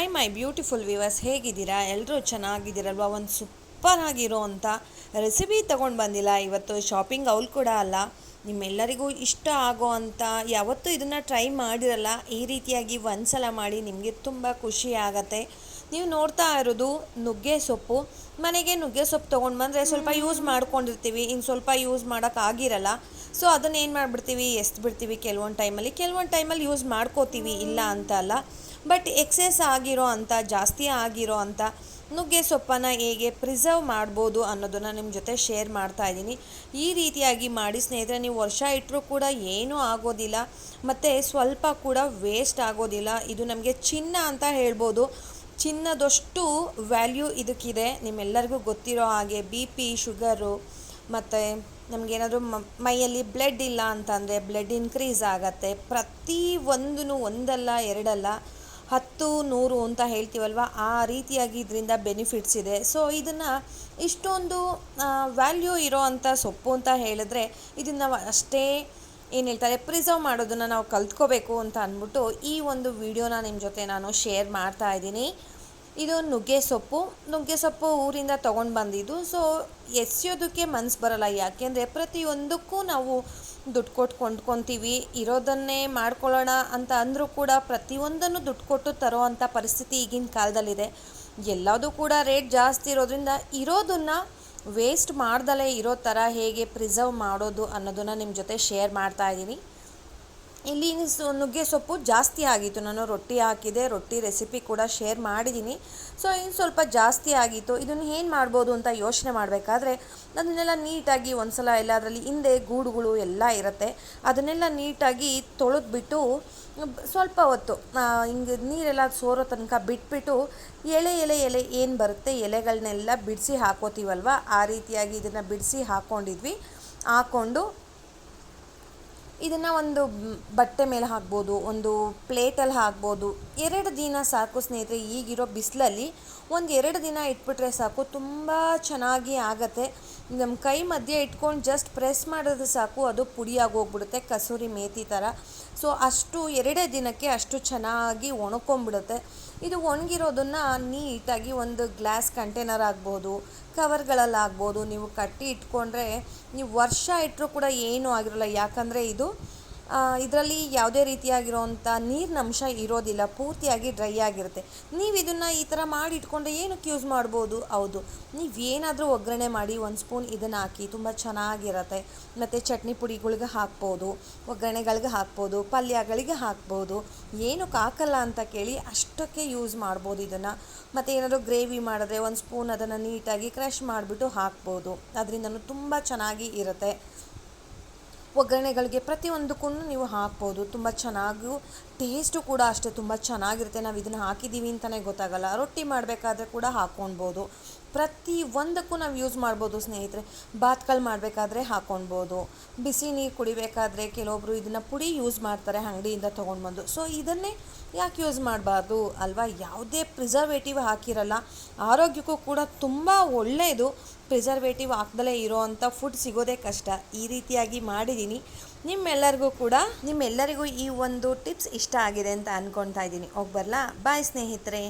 I my beautiful viewers ಹೇಗಿದ್ದೀರಾ? ಎಲ್ಲರೂ ಚೆನ್ನಾಗಿದ್ದೀರಲ್ವ? ಒಂದು ಸೂಪರ್ ಆಗಿರೋ ಅಂಥ ರೆಸಿಪಿ ತೊಗೊಂಡು ಬಂದಿಲ್ಲ. ಇವತ್ತು ಶಾಪಿಂಗ್ ಅವ್ಳು ಕೂಡ ಅಲ್ಲ. ನಿಮ್ಮೆಲ್ಲರಿಗೂ ಇಷ್ಟ ಆಗೋ ಅಂಥ ಯಾವತ್ತೂ ಇದನ್ನು ಟ್ರೈ ಮಾಡಿರಲ್ಲ. ಈ ರೀತಿಯಾಗಿ ಒಂದು ಸಲ ಮಾಡಿ ನಿಮಗೆ ತುಂಬ ಖುಷಿ ಆಗತ್ತೆ. ನೀವು ನೋಡ್ತಾ ಇರೋದು ನುಗ್ಗೆ ಸೊಪ್ಪು. ಮನೆಗೆ ನುಗ್ಗೆ ಸೊಪ್ಪು ತೊಗೊಂಡು ಬಂದರೆ ಸ್ವಲ್ಪ ಯೂಸ್ ಮಾಡ್ಕೊಂಡಿರ್ತೀವಿ. ಇನ್ನು ಸ್ವಲ್ಪ ಯೂಸ್ ಮಾಡೋಕ್ಕಾಗಿರಲ್ಲ ಸೊ ಅದನ್ನು ಏನು ಮಾಡಿಬಿಡ್ತೀವಿ? ಎಸ್ದು ಬಿಡ್ತೀವಿ. ಕೆಲವೊಂದು ಟೈಮಲ್ಲಿ ಕೆಲವೊಂದು ಟೈಮಲ್ಲಿ ಯೂಸ್ ಮಾಡ್ಕೋತೀವಿ. ಇಲ್ಲ ಅಂತ ಅಲ್ಲ. ಬಟ್ ಎಕ್ಸೆಸ್ ಆಗಿರೋ ಅಂಥ ಜಾಸ್ತಿ ಆಗಿರೋ ಅಂಥ ನುಗ್ಗೆ ಸೊಪ್ಪನ್ನು ಹೇಗೆ ಪ್ರಿಸರ್ವ್ ಮಾಡ್ಬೋದು ಅನ್ನೋದನ್ನು ನಿಮ್ಮ ಜೊತೆ ಶೇರ್ ಮಾಡ್ತಾ ಇದ್ದೀನಿ. ಈ ರೀತಿಯಾಗಿ ಮಾಡಿ ಸ್ನೇಹಿತರೆ, ನೀವು ವರ್ಷ ಇಟ್ಟರೂ ಕೂಡ ಏನೂ ಆಗೋದಿಲ್ಲ, ಮತ್ತು ಸ್ವಲ್ಪ ಕೂಡ ವೇಸ್ಟ್ ಆಗೋದಿಲ್ಲ. ಇದು ನಮಗೆ ಚಿನ್ನ ಅಂತ ಹೇಳ್ಬೋದು. ಚಿನ್ನದಷ್ಟು ವ್ಯಾಲ್ಯೂ ಇದಕ್ಕಿದೆ. ನಿಮ್ಮೆಲ್ಲರಿಗೂ ಗೊತ್ತಿರೋ ಹಾಗೆ ಬಿ ಪಿ ಶುಗರು ಮತ್ತು ನಮಗೇನಾದರೂ ಮೈಯಲ್ಲಿ ಬ್ಲಡ್ ಇಲ್ಲ ಅಂತಂದರೆ ಬ್ಲಡ್ ಇನ್ಕ್ರೀಸ್ ಆಗತ್ತೆ. ಪ್ರತಿ ಒಂದೂ ಒಂದಲ್ಲ, ಎರಡಲ್ಲ. ಹತ್ತು, ನೂರು ಅಂತ ಹೇಳ್ತೀವಲ್ವ? ಆ ರೀತಿಯಾಗಿ ಇದರಿಂದ ಬೆನಿಫಿಟ್ಸ್ ಇದೆ. ಸೊ ಇದನ್ನು ಇಷ್ಟೊಂದು ವ್ಯಾಲ್ಯೂ ಇರೋ ಅಂಥ ಸೊಪ್ಪು ಅಂತ ಹೇಳಿದ್ರೆ ಇದನ್ನು ಅಷ್ಟೇ ಏನು ಹೇಳ್ತಾರೆ ಪ್ರಿಸರ್ವ್ ಮಾಡೋದನ್ನು ನಾವು ಕಲ್ತ್ಕೋಬೇಕು ಅಂತ ಅಂದ್ಬಿಟ್ಟು ಈ ಒಂದು ವಿಡಿಯೋನ ನಿಮ್ಮ ಜೊತೆ ನಾನು ಶೇರ್ ಮಾಡ್ತಾ ಇದ್ದೀನಿ. ಇದು ನುಗ್ಗೆ ಸೊಪ್ಪು. ನುಗ್ಗೆ ಸೊಪ್ಪು ಊರಿಂದ ತೊಗೊಂಡು ಬಂದಿದ್ದು. ಸೊ ಎಸೆಯೋದಕ್ಕೆ ಮನ್ಸು ಬರಲ್ಲ. ಯಾಕೆಂದರೆ ಪ್ರತಿಯೊಂದಕ್ಕೂ ನಾವು ದುಡ್ಡು ಕೊಟ್ಟು ಕೊಂಡ್ಕೊತೀವಿ, ಇರೋದನ್ನೇ ಮಾಡ್ಕೊಳ್ಳೋಣ ಅಂತ ಅಂದರೂ ಕೂಡ ಪ್ರತಿಯೊಂದನ್ನು ದುಡ್ಡು ಕೊಟ್ಟು ತರೋವಂಥ ಪರಿಸ್ಥಿತಿ ಈಗಿನ ಕಾಲದಲ್ಲಿದೆ. ಎಲ್ಲದೂ ಕೂಡ ರೇಟ್ ಜಾಸ್ತಿ ಇರೋದ್ರಿಂದ ಇರೋದನ್ನು ವೇಸ್ಟ್ ಮಾಡ್ದಲೇ ಇರೋ ಥರ ಹೇಗೆ ಪ್ರಿಸರ್ವ್ ಮಾಡೋದು ಅನ್ನೋದನ್ನು ನಿಮ್ಮ ಜೊತೆ ಶೇರ್ ಮಾಡ್ತಾ ಇದ್ದೀನಿ. ಇಲ್ಲಿ ನುಗ್ಗೆ ಸೊಪ್ಪು ಜಾಸ್ತಿ ಆಗಿತ್ತು. ನಾನು ರೊಟ್ಟಿ ಹಾಕಿದೆ, ರೊಟ್ಟಿ ರೆಸಿಪಿ ಕೂಡ ಶೇರ್ ಮಾಡಿದ್ದೀನಿ ಸೊ ಇನ್ನು ಸ್ವಲ್ಪ ಜಾಸ್ತಿ ಆಗಿತ್ತು. ಇದನ್ನು ಏನು ಮಾಡ್ಬೋದು ಅಂತ ಯೋಚನೆ ಮಾಡಬೇಕಾದ್ರೆ, ಅದನ್ನೆಲ್ಲ ನೀಟಾಗಿ ಒಂದು ಸಲ ಎಲ್ಲ ಅದರಲ್ಲಿ ಹಿಂದೆ ಗೂಡುಗಳು ಎಲ್ಲ ಇರುತ್ತೆ. ಅದನ್ನೆಲ್ಲ ನೀಟಾಗಿ ತೊಳೆದ್ಬಿಟ್ಟು, ಸ್ವಲ್ಪ ಹೊತ್ತು ಹಿಂಗೆ ನೀರೆಲ್ಲ ಸೋರೋ ತನಕ ಬಿಟ್ಬಿಟ್ಟು ಎಲೆ ಎಲೆ ಎಲೆ ಏನು ಬರುತ್ತೆ ಎಲೆಗಳನ್ನೆಲ್ಲ ಬಿಡಿಸಿ ಹಾಕೋತೀವಲ್ವ? ಆ ರೀತಿಯಾಗಿ ಇದನ್ನು ಬಿಡಿಸಿ ಹಾಕ್ಕೊಂಡಿದ್ವಿ ಹಾಕ್ಕೊಂಡು ಇದನ್ನು ಒಂದು ಬಟ್ಟೆ ಮೇಲೆ ಹಾಕ್ಬೋದು, ಒಂದು ಪ್ಲೇಟಲ್ಲಿ ಹಾಕ್ಬೋದು. ಎರಡು ದಿನ ಸಾಕು ಸ್ನೇಹಿತರೆ, ಈಗಿರೋ ಬಿಸಿಲಲ್ಲಿ ಒಂದು ಎರಡು ದಿನ ಇಟ್ಬಿಟ್ರೆ ಸಾಕು, ತುಂಬ ಚೆನ್ನಾಗಿ ಆಗತ್ತೆ. ನಮ್ಮ ಕೈ ಮಧ್ಯೆ ಇಟ್ಕೊಂಡು ಜಸ್ಟ್ ಪ್ರೆಸ್ ಮಾಡಿದ್ರೆ ಸಾಕು, ಅದು ಪುಡಿಯಾಗಿ ಹೋಗ್ಬಿಡುತ್ತೆ ಕಸೂರಿ ಮೇತಿ ಥರ ಸೊ ಅಷ್ಟು ಎರಡೇ ದಿನಕ್ಕೆ ಅಷ್ಟು ಚೆನ್ನಾಗಿ ಒಣಕೊಂಬಿಡುತ್ತೆ ಇದು ಒಣಗಿರೋದನ್ನು ನೀಟಾಗಿ ಒಂದು ಗ್ಲಾಸ್ ಕಂಟೈನರ್ ಆಗ್ಬೋದು ಕವರ್ಗಳಲ್ಲಾಗ್ಬೋದು ನೀವು ಕಟ್ಟಿ ಇಟ್ಕೊಂಡ್ರೆ, ನೀವು ವರ್ಷ ಇಟ್ಟರೂ ಕೂಡ ಏನೂ ಆಗಿರೋಲ್ಲ. ಯಾಕಂದರೆ ಇದು ಇದರಲ್ಲಿ ಯಾವುದೇ ರೀತಿಯಾಗಿರೋವಂಥ ನೀರಿನ ಅಂಶ ಇರೋದಿಲ್ಲ, ಪೂರ್ತಿಯಾಗಿ ಡ್ರೈ ಆಗಿರುತ್ತೆ. ನೀವು ಇದನ್ನು ಈ ಥರ ಮಾಡಿ ಇಟ್ಕೊಂಡ್ರೆ ಏನಕ್ಕೆ ಯೂಸ್ ಮಾಡ್ಬೋದು? ಹೌದು, ನೀವು ಏನಾದರೂ ಒಗ್ಗರಣೆ ಮಾಡಿ ಒಂದು ಸ್ಪೂನ್ ಇದನ್ನು ಹಾಕಿ ತುಂಬ ಚೆನ್ನಾಗಿರತ್ತೆ. ಮತ್ತು ಚಟ್ನಿ ಪುಡಿಗಳಿಗೆ ಹಾಕ್ಬೋದು, ಒಗ್ಗರಣೆಗಳಿಗೆ ಹಾಕ್ಬೋದು, ಪಲ್ಯಗಳಿಗೆ ಹಾಕ್ಬೋದು. ಏನಕ್ಕೆ ಹಾಕಲ್ಲ ಅಂತ ಕೇಳಿ ಅಷ್ಟಕ್ಕೆ ಯೂಸ್ ಮಾಡ್ಬೋದು ಇದನ್ನು. ಮತ್ತು ಏನಾದರೂ ಗ್ರೇವಿ ಮಾಡಿದ್ರೆ ಒಂದು ಸ್ಪೂನ್ ಅದನ್ನು ನೀಟಾಗಿ ಕ್ರಷ್ ಮಾಡಿಬಿಟ್ಟು ಹಾಕ್ಬೋದು. ಅದರಿಂದನೂ ತುಂಬ ಚೆನ್ನಾಗಿ ಇರುತ್ತೆ. ಒಗ್ಗರಣೆಗಳಿಗೆ ಪ್ರತಿಯೊಂದಕ್ಕೂ ನೀವು ಹಾಕ್ಬೋದು. ತುಂಬ ಚೆನ್ನಾಗೂ ಟೇಸ್ಟು ಕೂಡ ಅಷ್ಟೇ ತುಂಬ ಚೆನ್ನಾಗಿರುತ್ತೆ. ನಾವು ಇದನ್ನು ಹಾಕಿದ್ದೀವಿ ಅಂತಲೇ ಗೊತ್ತಾಗಲ್ಲ. ರೊಟ್ಟಿ ಮಾಡಬೇಕಾದ್ರೆ ಕೂಡ ಹಾಕ್ಕೊಳ್ಬೋದು ಪ್ರತಿ ಒಂದಕ್ಕೂ ನಾವು ಯೂಸ್ ಮಾಡ್ಬೋದು ಸ್ನೇಹಿತರೆ. ಬಾತ್ಗಳು ಮಾಡಬೇಕಾದ್ರೆ ಹಾಕ್ಕೊಳ್ಬೋದು ಬಿಸಿ ನೀರು ಕುಡಿಬೇಕಾದ್ರೆ ಕೆಲವೊಬ್ಬರು ಇದನ್ನು ಪುಡಿ ಯೂಸ್ ಮಾಡ್ತಾರೆ ಅಂಗಡಿಯಿಂದ ತೊಗೊಂಡು ಬಂದು ಸೊ ಇದನ್ನೇ ಯಾಕೆ ಯೂಸ್ ಮಾಡಬಾರ್ದು ಅಲ್ವಾ? ಯಾವುದೇ ಪ್ರಿಸರ್ವೇಟಿವ್ ಹಾಕಿರಲ್ಲ. ಆರೋಗ್ಯಕ್ಕೂ ಕೂಡ ತುಂಬ ಒಳ್ಳೆಯದು ಪ್ರಿಸರ್ವೇಟಿವ್ ಹಾಕ್ದಲೇ ಇರೋವಂಥ ಫುಡ್ ಸಿಗೋದೇ ಕಷ್ಟ. ಈ ರೀತಿಯಾಗಿ ಮಾಡಿದ್ದೀನಿ ನಿಮ್ಮೆಲ್ಲರಿಗೂ ಕೂಡ, ನಿಮ್ಮೆಲ್ಲರಿಗೂ ಈ ಒಂದು ಟಿಪ್ಸ್ ಇಷ್ಟ ಆಗಿದೆ ಅಂತ ಅಂದ್ಕೊಳ್ತಾ ಇದ್ದೀನಿ. ಹೋಗಿ ಬರಲಾ? ಬಾಯ್ ಸ್ನೇಹಿತರೆ.